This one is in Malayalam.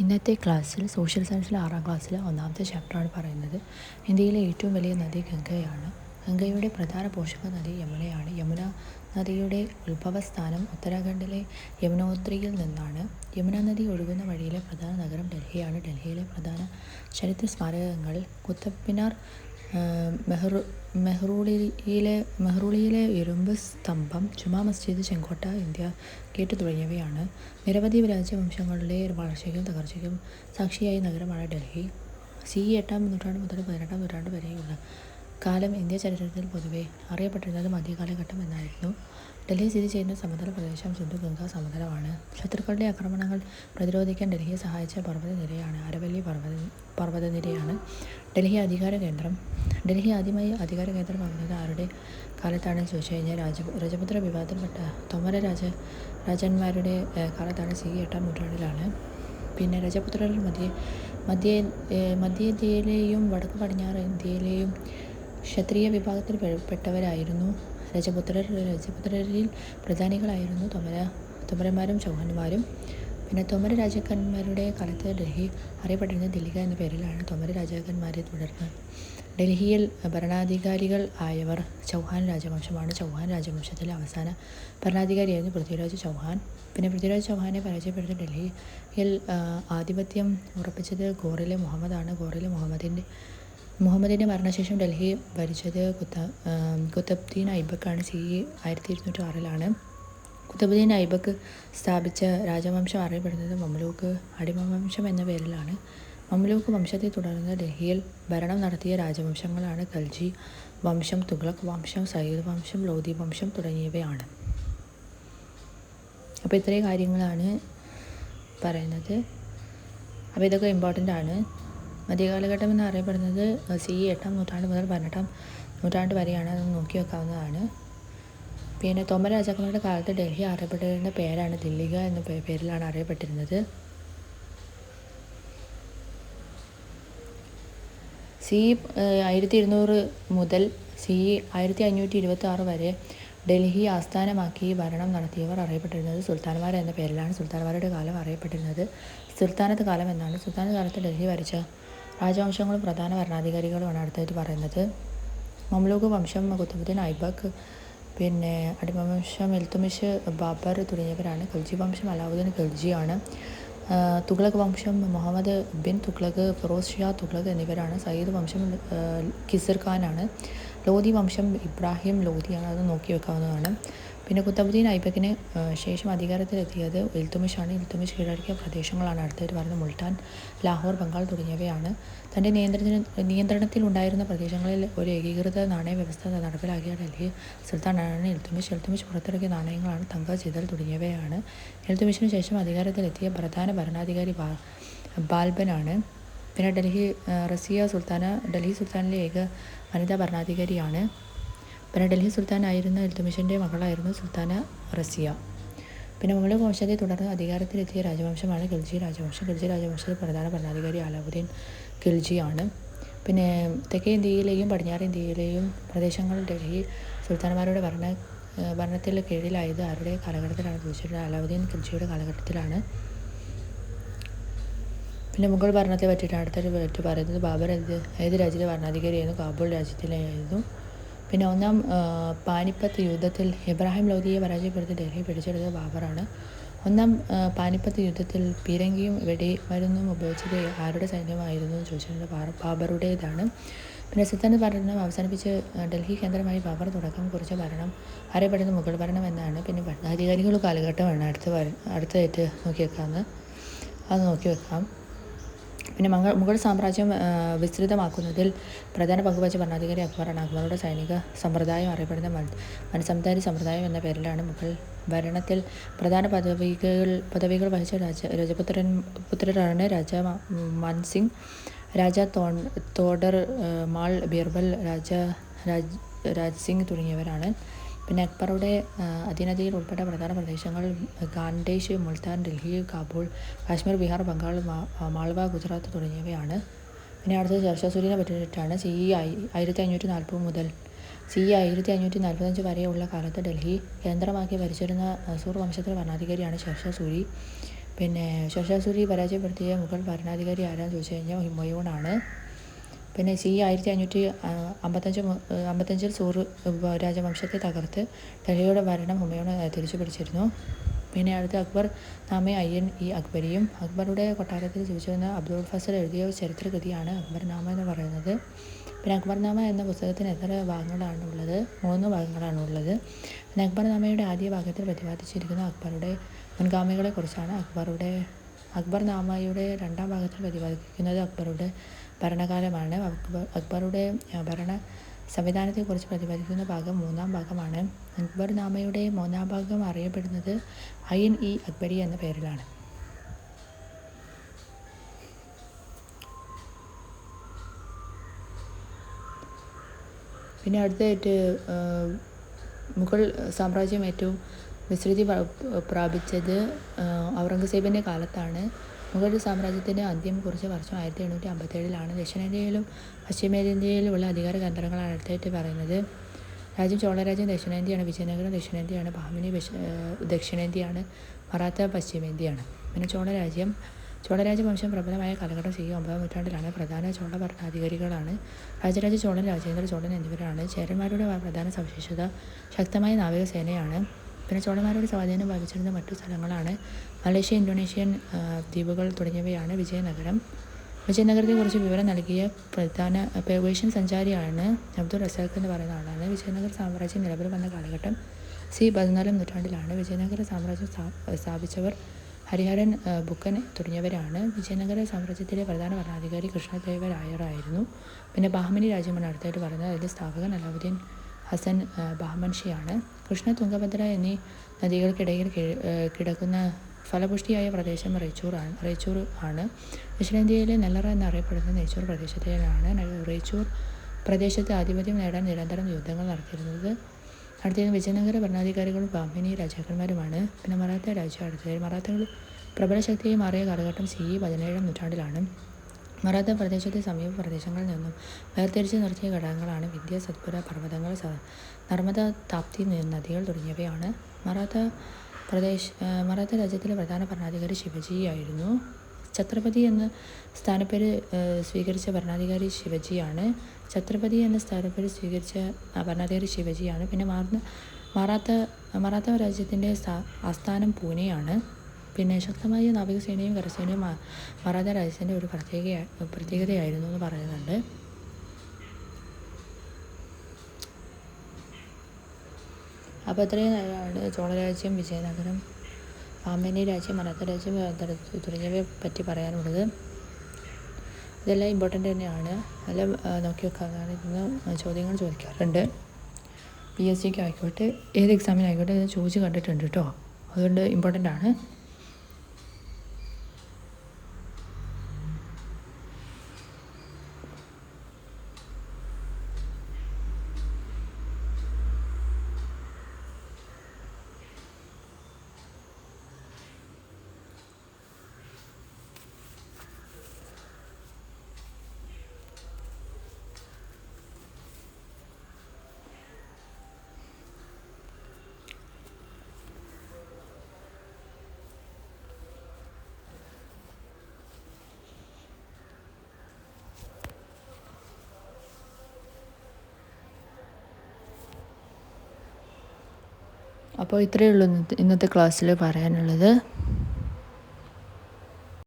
ഇന്നത്തെ ക്ലാസ്സിൽ സോഷ്യൽ സയൻസിലെ ആറാം ക്ലാസ്സിലെ ഒന്നാമത്തെ ചാപ്റ്ററാണ് പറയുന്നത്. ഇന്ത്യയിലെ ഏറ്റവും വലിയ നദി ഗംഗയാണ്. ഗംഗയുടെ പ്രധാന പോഷക നദി യമുനയാണ്. യമുന നദിയുടെ ഉത്ഭവസ്ഥാനം ഉത്തരാഖണ്ഡിലെ യമുനോത്രിയിൽ നിന്നാണ്. യമുന നദി ഒഴുകുന്ന വഴിയിലെ പ്രധാന നഗരം ഡൽഹിയാണ്. ഡൽഹിയിലെ പ്രധാന ചരിത്ര സ്മാരകങ്ങൾ കുത്തബ് മിനാർ മെഹ്റു മെഹ്റൂളിയിലെ മെഹ്റൂളിയിലെ ഇരുമ്പ് സ്തംഭം ജുമാ മസ്ജിദ് ചെങ്കോട്ട ഇന്ത്യ ഗേറ്റ് തുടങ്ങിയവയാണ്. നിരവധി രാജവംശങ്ങളുടെ വളർച്ചയ്ക്കും തകർച്ചയ്ക്കും സാക്ഷിയായ നഗരമാണ് ഡൽഹി. സി എട്ടാം നൂറ്റാണ്ട് മുതൽ പതിനെട്ടാം നൂറ്റാണ്ട് വരെയുള്ള കാലം ഇന്ത്യ ചരിത്രത്തിൽ പൊതുവെ അറിയപ്പെട്ടിരുന്നത് മധ്യകാലഘട്ടം എന്നായിരുന്നു. ഡൽഹി സ്ഥിതി ചെയ്യുന്ന സമതല പ്രദേശം സിന്ധു ഗംഗാ സമതലമാണ്. ശത്രുക്കളുടെ ആക്രമണങ്ങൾ പ്രതിരോധിക്കാൻ ഡൽഹിയെ സഹായിച്ച പർവതനിരയാണ് അരവല്ലി പർവത പർവതനിരയാണ് ഡൽഹി അധികാര കേന്ദ്രം. ഡൽഹി ആദ്യമായി അധികാര കേന്ദ്രമാകുന്നത് ആരുടെ കാലത്താണെന്ന് ചോദിച്ചു കഴിഞ്ഞാൽ രാജ രജപുത്ര വിവാദത്തിൽപ്പെട്ട തൊമര രാജ രാജന്മാരുടെ കാലത്താണ് സി എട്ടാം നൂറ്റാണ്ടിലാണ്. പിന്നെ രജപുത്രർ മധ്യ മധ്യ മധ്യ ഇന്ത്യയിലെയും വടക്ക് പടിഞ്ഞാറ് ഇന്ത്യയിലെയും ക്ഷത്രിയ വിഭാഗത്തിൽ പെട്ടവരായിരുന്നു. രജപുത്രർ രജപുത്രരിൽ പ്രധാനികളായിരുന്നു തൊമര തൊമരന്മാരും ചൗഹാന്മാരും പിന്നെ തൊമര രാജാക്കന്മാരുടെ കാലത്ത് ഡൽഹി അറിയപ്പെട്ടിരുന്നത് ദില്ലിക എന്ന പേരിലാണ് തൊമര രാജാക്കന്മാരെ തുടർന്ന്. ഡൽഹിയിൽ ഭരണാധികാരികൾ ആയവർ ചൗഹാൻ രാജവംശമാണ്. ചൗഹാൻ രാജവംശത്തിലെ അവസാന ഭരണാധികാരിയായിരുന്നു പൃഥ്വിരാജ് ചൗഹാൻ. പിന്നെ പൃഥ്വിരാജ് ചൗഹാനെ പരാജയപ്പെടുത്തി ഡൽഹിയിൽ ആധിപത്യം ഉറപ്പിച്ചത് ഗോറിലെ മുഹമ്മദാണ്. ഗോറിലെ മുഹമ്മദിന്റെ മുഹമ്മദിന്റെ മരണശേഷം ഡൽഹി ഭരിച്ചത് കുത്ത കുത്തബ്ദീൻ ഐബക്കാണ്. സി ആയിരത്തി ഇരുന്നൂറ്റി ആറിലാണ് കുത്തബുദ്ദീൻ ഐബക്ക് സ്ഥാപിച്ച രാജവംശം അറിയപ്പെടുന്നത് മംലൂക്ക് അടിമവംശം എന്ന പേരിലാണ്. മംലൂക്ക് വംശത്തെ തുടർന്ന് ഡൽഹിയിൽ ഭരണം നടത്തിയ രാജവംശങ്ങളാണ് കൽജി വംശം തുഗ്ലക് വംശം സയ്യിദ് വംശം ലോധി വംശം തുടങ്ങിയവയാണ്. അപ്പോൾ ഇത്രയും കാര്യങ്ങളാണ് പറയുന്നത്. അപ്പോൾ ഇതൊക്കെ ഇമ്പോർട്ടന്റ് ആണ്. മധ്യകാലഘട്ടം എന്ന് അറിയപ്പെടുന്നത് സി എട്ടാം നൂറ്റാണ്ട് മുതൽ പതിനെട്ടാം നൂറ്റാണ്ട് വരെയാണ് അത് നോക്കി വെക്കാവുന്നതാണ്. പിന്നെ തൊമര രാജാക്കന്മാരുടെ കാലത്ത് ഡൽഹി അറിയപ്പെട്ടിരുന്ന പേരാണ് ദില്ലിക എന്ന പേരിലാണ് അറിയപ്പെട്ടിരുന്നത്. സി ആയിരത്തി ഇരുന്നൂറ് മുതൽ സി ആയിരത്തി അഞ്ഞൂറ്റി ഇരുപത്തി ആറ് വരെ ഡൽഹി ആസ്ഥാനമാക്കി ഭരണം നടത്തിയവർ അറിയപ്പെട്ടിരുന്നത് സുൽത്താൻമാർ എന്ന പേരിലാണ് സുൽത്താൻമാരുടെ കാലം അറിയപ്പെട്ടിരുന്നത്. സുൽത്താനത്ത് കാലം എന്നാണ്. സുൽത്താനത്ത് കാലത്ത് ഡൽഹി ഭരിച്ച രാജവംശങ്ങളും പ്രധാന ഭരണാധികാരികളുമാണ് അടുത്തായിട്ട് പറയുന്നത്. മംലൂക്ക് വംശം കുത്തുബുദ്ദീൻ ഐബക്ക് പിന്നെ അടിമവംശം എൽത്തുമിഷ് ബാബർ തുടങ്ങിയവരാണ്. ഖൽജി വംശം അലാവുദ്ദീൻ ഖൽജിയാണ്. തുഗ്ലക് വംശം മുഹമ്മദ് ബിൻ തുഗ്ലക് ഫിറോസ് ഷാ തുഗ്ലക് എന്നിവരാണ്. സയ്യിദ് വംശം കിസർ ഖാനാണ്. ലോധി വംശം ഇബ്രാഹിം ലോധിയാണ് അത് നോക്കി വെക്കാവുന്നതാണ്. പിന്നെ കുത്തബുദ്ദീൻ ഐബക്കിന് ശേഷം അധികാരത്തിലെത്തിയത് ഇൽത്തുമിഷാണ്. ഇൽത്തുമിഷ് കീഴടക്കിയ പ്രദേശങ്ങളാണ്. അടുത്തവർ പറഞ്ഞ മുൾട്ടാൻ ലാഹോർ ബംഗാൾ തുടങ്ങിയവയാണ്. തന്റെ നിയന്ത്രണത്തിന് നിയന്ത്രണത്തിലുണ്ടായിരുന്ന പ്രദേശങ്ങളിൽ ഒരു ഏകീകൃത നാണയ വ്യവസ്ഥ നടപ്പിലാക്കിയ ഡൽഹി സുൽത്താനാണ് ഇൽത്തുമിഷ്. ഇൽത്തുമിഷ് പുറത്തിറക്കിയ നാണയങ്ങളാണ് തങ്ക ചിതൽ തുടങ്ങിയവയാണ്. ഇൽത്തുമിഷിന് ശേഷം അധികാരത്തിലെത്തിയ പ്രധാന ഭരണാധികാരി ബാൽബനാണ്. പിന്നെ ഡൽഹി റസിയ സുൽത്താന ഡൽഹി സുൽത്താനിലെ ഏക വനിതാ ഭരണാധികാരിയാണ്. പിന്നെ ഡൽഹി സുൽത്താനായിരുന്ന ഇൽത്തുമിഷിന്റെ മകളായിരുന്നു സുൽത്താന റസിയ. പിന്നെ മുഗൾ വംശത്തെ തുടർന്ന് അധികാരത്തിലെത്തിയ രാജവംശമാണ് ഖിൽജി. രാജവംശം ഖിൽജി രാജവംശത്തിൽ പ്രധാന ഭരണാധികാരി അലാവുദ്ദീൻ ഖിൽജിയാണ് പിന്നെ തെക്കേ ഇന്ത്യയിലെയും പടിഞ്ഞാറ് ഇന്ത്യയിലെയും പ്രദേശങ്ങൾ ഡൽഹി സുൽത്താൻമാരുടെ ഭരണ ഭരണത്തിൽ കീഴിലായത് ആരുടെ കാലഘട്ടത്തിലാണ്? ചോദിച്ചിട്ടുള്ളത് അലാവുദ്ദീൻ ഖിൽജിയുടെ കാലഘട്ടത്തിലാണ്. പിന്നെ മുഗൾ ഭരണത്തെ പറ്റിയിട്ടാണ് അടുത്തൊരു പറ്റി പറയുന്നത് ബാബർ ഏത് രാജ്യത്തെ ഭരണാധികാരിയായിരുന്നു? കാബൂൾ രാജ്യത്തിലായിരുന്നു. പിന്നെ ഒന്നാം പാനിപ്പത്ത് യുദ്ധത്തിൽ ഇബ്രാഹിം ലോധിയെ പരാജയപ്പെടുത്തി ഡൽഹി പിടിച്ചെടുത്ത ബാബറാണ്. ഒന്നാം പാനിപ്പത്ത് യുദ്ധത്തിൽ പീരങ്കിയും വെടിമരുന്നും ഉപയോഗിച്ചത് ആരുടെ സൈന്യമായിരുന്നു എന്ന് ചോദിച്ചിട്ടുണ്ട് ബാബറുടേതാണ്. പിന്നെ സിദ്ധാന്ത ഭരണം അവസാനിപ്പിച്ച് ഡൽഹി കേന്ദ്രമായി ബാബർ തുടക്കം കുറിച്ച ഭരണം അറിയപ്പെടുന്ന മുഗൾ ഭരണം എന്നാണ്. പിന്നെ ഭരണാധികാരികൾ കാലഘട്ടമാണ് അടുത്ത അടുത്തതായിട്ട് നോക്കി വെക്കാമെന്ന് അത് നോക്കി വെക്കാം. പിന്നെ മംഗ മുഗൾ സാമ്രാജ്യം വിസ്തൃതമാക്കുന്നതിൽ പ്രധാന പങ്കുവച്ച ഭരണാധികാരി അക്ബറാണ്. അക്ബറുടെ സൈനിക സമ്പ്രദായം അറിയപ്പെടുന്ന മനസംധാരി സമ്പ്രദായം എന്ന പേരിലാണ് മുഗൾ ഭരണത്തിൽ പ്രധാന പദവികൾ പദവികൾ വഹിച്ച രാജ രജപുത്രൻ പുത്രരാണ് രാജ മൻസിംഗ്. രാജ തോ തോഡർ മാൾ ബീർബൽ രാജ രാജ് രാജ് സിംഗ് തുടങ്ങിയവരാണ്. പിന്നെ അക്ബറുടെ അധീനതയിൽ ഉൾപ്പെട്ട പ്രധാന പ്രദേശങ്ങൾ ഗാൻഡേഷ് മുൾത്താൻ ഡൽഹി കാബൂൾ കാശ്മീർ ബീഹാർ ബംഗാൾ മാൾവ ഗുജറാത്ത് തുടങ്ങിയവയാണ്. പിന്നെ അടുത്തത് ഷർഷാസൂരിനെ പറ്റിയിട്ടാണ്. സി ഇ ആയിരത്തി അഞ്ഞൂറ്റി നാൽപ്പത് മുതൽ സി ഇ ആയിരത്തി അഞ്ഞൂറ്റി നാൽപ്പത്തഞ്ച് വരെയുള്ള കാലത്ത് ഡൽഹി കേന്ദ്രമാക്കി ഭരിച്ചിരുന്ന സൂർ വംശത്തിലെ ഭരണാധികാരിയാണ് ശർഷസൂരി സൂരി പിന്നെ ശശാസുരി പരാജയപ്പെടുത്തിയ മുഗൾ ഭരണാധികാരി ആരാന്ന് ചോദിച്ചു കഴിഞ്ഞാൽ ഹിമയൂണാണ് പിന്നെ സി ആയിരത്തി അഞ്ഞൂറ്റി അമ്പത്തഞ്ച് അമ്പത്തഞ്ചിൽ സൂർ രാജവംശത്തെ തകർത്ത് ഡൽഹിയുടെ ഭരണം ഹുമയൂൺ തിരിച്ചു പിടിച്ചിരുന്നു. പിന്നെ അടുത്ത അക്ബർ നാമെ അയ്യൻ ഈ അക്ബരിയും. അക്ബറുടെ കൊട്ടാരത്തിൽ ജീവിച്ചിരുന്ന അബ്ദുൾ ഫസൽ എഴുതിയ ചരിത്രകൃതിയാണ് അക്ബർനാമ എന്ന് പറയുന്നത്. പിന്നെ അക്ബർനാമ എന്ന പുസ്തകത്തിന് എത്ര ഭാഗങ്ങളാണ് ഉള്ളത്? മൂന്ന് ഭാഗങ്ങളാണ് ഉള്ളത്. പിന്നെ അക്ബർനാമയുടെ ആദ്യ ഭാഗത്തിൽ പ്രതിപാദിച്ചിരിക്കുന്ന അക്ബറുടെ മുൻഗാമികളെക്കുറിച്ചാണ് അക്ബറുടെ അക്ബർനാമയുടെ രണ്ടാം ഭാഗത്തിൽ പ്രതിപാദിക്കുന്നത് അക്ബറുടെ ഭരണകാലമാണ്. അക്ബർ അക്ബറുടെ ഭരണ സംവിധാനത്തെക്കുറിച്ച് പ്രതിപാദിക്കുന്ന ഭാഗം മൂന്നാം ഭാഗമാണ്. അക്ബർ അക്ബർനാമയുടെ മൂന്നാം ഭാഗം അറിയപ്പെടുന്നത് ഐൻ ഇ അക്ബരി എന്ന പേരിലാണ്. പിന്നെ അടുത്തായിട്ട് മുഗൾ സാമ്രാജ്യം ഏറ്റവും വിസ്തൃതി പ്രാപിച്ചത് ഔറംഗസേബിന്റെ കാലത്താണ്. മുഗൾ സാമ്രാജ്യത്തിന്റെ അന്ത്യം കുറിച്ച വർഷം ആയിരത്തി എണ്ണൂറ്റി അമ്പത്തേഴിലാണ് ദക്ഷിണേന്ത്യയിലും പശ്ചിമേന്ത്യയിലുമുള്ള അധികാര കേന്ദ്രങ്ങളാണ് അടുത്തായിട്ട് പറയുന്നത്. രാജ്യം ചോളരാജ്യം ദക്ഷിണേന്ത്യയാണ് വിജയനഗരം ദക്ഷിണേന്ത്യയാണ് ഭാമിനി ദക്ഷിണേന്ത്യയാണ് മറാത്ത പശ്ചിമേന്ത്യയാണ്. പിന്നെ ചോളരാജ്യം. ചോളരാജവംശം പ്രബലമായ കാലഘട്ടം സി. ഒമ്പതാം നൂറ്റാണ്ടിലാണ് പ്രധാന ചോള ഭരണാധികാരികളാണ്. രാജരാജ ചോളൻ രാജേന്ദ്ര ചോളൻ എന്നിവരാണ്. ചേരന്മാരുടെ പ്രധാന സവിശേഷത ശക്തമായ നാവികസേനയാണ്. പിന്നെ ചോളന്മാരുടെ സ്വാധീനം ബാധിച്ചിരുന്ന മറ്റു സ്ഥലങ്ങളാണ് മലേഷ്യ ഇന്തോനേഷ്യൻ ദ്വീപുകൾ തുടങ്ങിയവയാണ് വിജയനഗരം. വിജയനഗരത്തെക്കുറിച്ച് വിവരം നൽകിയ പ്രധാന പേവേഷ്യൻ സഞ്ചാരിയാണ് അബ്ദുൾ റസാഖ് എന്ന് പറയുന്ന ആളാണ്. വിജയനഗര സാമ്രാജ്യം നിലവിൽ വന്ന കാലഘട്ടം സി പതിനാലാം നൂറ്റാണ്ടിലാണ്. വിജയനഗര സാമ്രാജ്യം സ്ഥാപിച്ചവർ ഹരിഹരൻ ബുക്കൻ തുടങ്ങിയവരാണ്. വിജയനഗര സാമ്രാജ്യത്തിലെ പ്രധാന ഭരണാധികാരി കൃഷ്ണദേവരായറായിരുന്നു പിന്നെ ബാഹ്മനി രാജ്യമാണ് അടുത്തായിട്ട് പറയുന്നത് അതിന്റെ സ്ഥാപകൻ അലാവുദ്ദീൻ ഹസൻ ബാഹ്മൻഷിയാണ് കൃഷ്ണ തുംഗഭദ്ര എന്നീ നദികൾക്കിടയിൽ കിടക്കുന്ന ഫലപുഷ്ടിയായ പ്രദേശം റേച്ചൂറാണ് റേച്ചൂർ ആണ്. ദക്ഷിണേന്ത്യയിലെ നെല്ലറ എന്നറിയപ്പെടുന്ന നെയ്ച്ചൂർ പ്രദേശത്തിലാണ് റേച്ചൂർ പ്രദേശത്ത് ആധിപത്യം നേടാൻ നിരന്തരം യുദ്ധങ്ങൾ നടത്തിയിരുന്നത്. അടുത്തത് വിജയനഗര ഭരണാധികാരികളും ബാഹ്മിനി രാജാക്കന്മാരുമാണ്. പിന്നെ മറാത്ത രാജ്യം അടുത്തത് മറാത്തകൾ പ്രബല ശക്തിയായി മാറിയ കാലഘട്ടം സി ഇ പതിനേഴാം നൂറ്റാണ്ടിലാണ്. മറാത്ത പ്രദേശത്തെ സമീപ പ്രദേശങ്ങളിൽ നിന്നും വേർതിരിച്ച് നിർത്തിയ ഘടകങ്ങളാണ് വിദ്യ സത്പുര പർവതങ്ങൾ നർമ്മദ താപ്തി നദികൾ തുടങ്ങിയവയാണ്. മറാത്ത പ്രദേശ് മറാത്ത രാജ്യത്തിലെ പ്രധാന ഭരണാധികാരി ശിവജിയായിരുന്നു ഛത്രപതി എന്ന സ്ഥാനപ്പേര് സ്വീകരിച്ച ഭരണാധികാരി ശിവജിയാണ് ഛത്രപതി എന്ന സ്ഥാനപ്പേര് സ്വീകരിച്ച ഭരണാധികാരി ശിവജിയാണ് പിന്നെ മാറുന്ന മറാത്ത മറാത്ത രാജ്യത്തിന്റെ ആസ്ഥാനം പൂനെയാണ്. പിന്നെ ശക്തമായ നാവികസേനയും കരസേനയും മറാത്ത രാജ്യത്തിന്റെ ഒരു പ്രത്യേക പ്രത്യേകതയായിരുന്നു എന്ന് പറയുന്നുണ്ട്. അപ്പോൾ ഇത്രയും ചോളരാജ്യം വിജയനഗരം പാമ്പനി രാജ്യം മറാത്ത രാജ്യം തുടങ്ങിയവയെ പറ്റി പറയാനുള്ളത്. ഇതെല്ലാം ഇമ്പോർട്ടന്റ് തന്നെയാണ്. എല്ലാം നോക്കി വെക്കാതാണ് ഇന്ന് ചോദ്യങ്ങൾ ചോദിക്കാറുണ്ട്. പി എസ് സിക്ക് ആയിക്കോട്ടെ ഏത് എക്സാമിനായിക്കോട്ടെ ഇത് ചോദിച്ച് കണ്ടിട്ടുണ്ട് കേട്ടോ അതുകൊണ്ട് ഇമ്പോർട്ടന്റ് ആണ്. അപ്പോൾ ഇത്രയേ ഉള്ളൂ ഇന്നത്തെ ക്ലാസ്സിൽ പറയാനുള്ളത്.